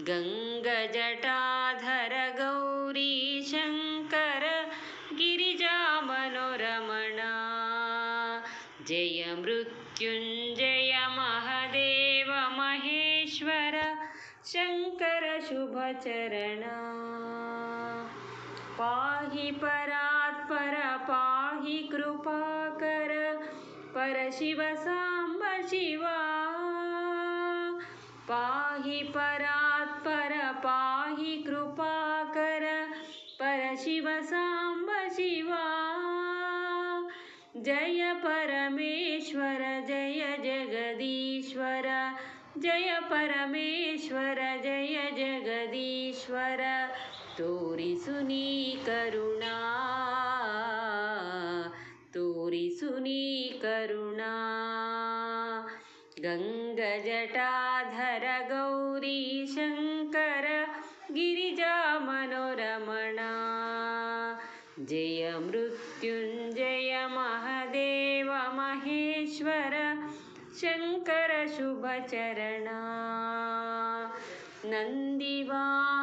गङ्गजटाधर गौरीशङ्कर गिरिजामनोरमणा। जय मृत्युञ्जय महदेव महेश्वर शङ्कर शुभचरणा। पाहि परात्पर पाहि कृपाकर परशिव साम्ब शिवा। पाहि पर पाहि कृपा कर। पर शिव सांब शिवा। जय परमेश्वर, जय जगदीश्वर। जय परमेश्वर, जय जगदीश्वर। तोरी सुनी करुणा। तोरिसुनी करुणा। गङ्गजटाधर गौरीशङ्कर गिरिजामनोरमणा। जय मृत्युञ्जय महदेव महदेवमहेश्वर शङ्करशुभचरणा नन्दिवा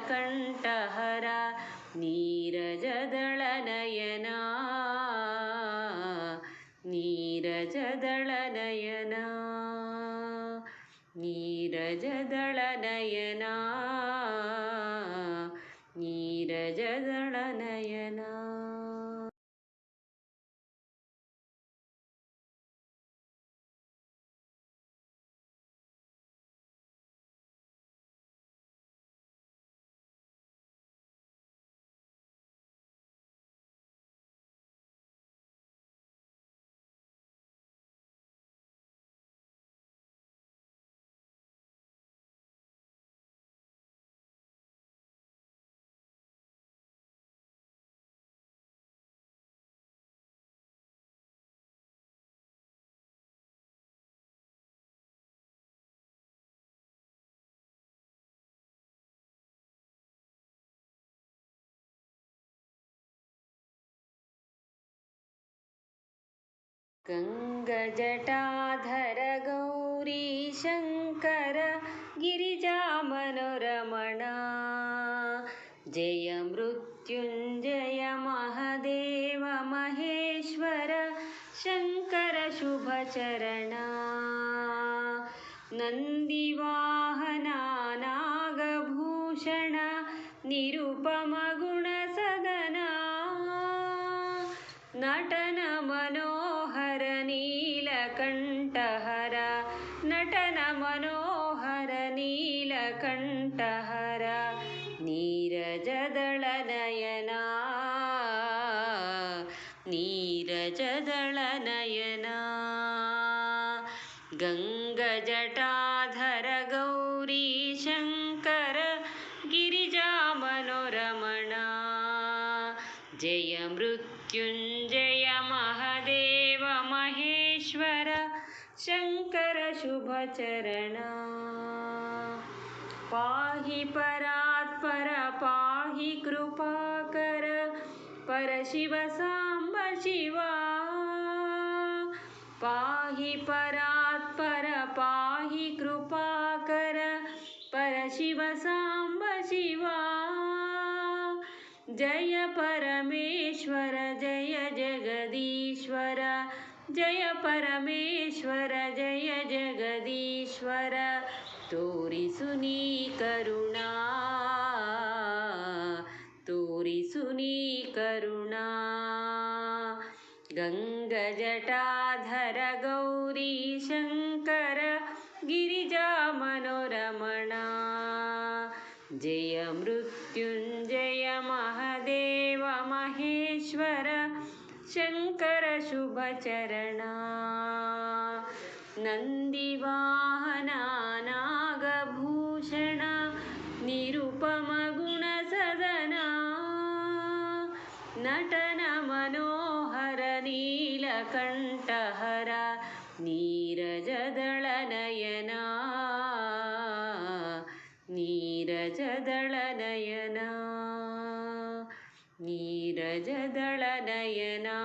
ನೀಲಕಂಠಹರ ನೀರಜದಳ ನಯನ ನೀರಜದಳ ನಯನ गङ्गजटाधर गौरी शङ्कर गिरिजामनोरमणा जय मृत्युञ्जय महदेव महेश्वर शङ्कर शुभचरणा नन्दिवाहना नागभूषण निरुपमगुणसदना ನಟನ ಮನೋಹರ ನೀಲಕಂಠಹರ ನಟನ ಮನೋಹರ ನೀಲಕಂಠಹರ ನೀರಜದಳ ನಯನ ನೀರಜದಳ ನಯನ ಗಂಗಜಟಾಧರ ಗೌರಿ शङ्करशुभचरणा। पाहि परात्पर पाहि कृपाकर परशिव साम्ब शिवा। पाहि परात्पर पाहि कृपाकर परशिव साम्ब शिवा। जय परमेश्वर, जय जगदीश्वर। जय परमेश्वर, जय जगदीश्वर तोरिसु नी करुणा तोरिसु नी करुणा। गङ्गजटाधर गौरी शङ्कर गिरिजा मनोरमणा, जय ಶಂಕರ ಶುಭ ಚರಣ. ನಂದಿವಾಹನ ನಾಗಭೂಷಣ, ನಿರುಪಮ ಗುಣ ಸದನ. ನಟನ ಮನೋಹರ ನೀಲಕಂಠಹರ ನೀರಜದಳ ನಯನ ನೀರಜದಳ ನಯನ ನೀ ഗജദളനയനാ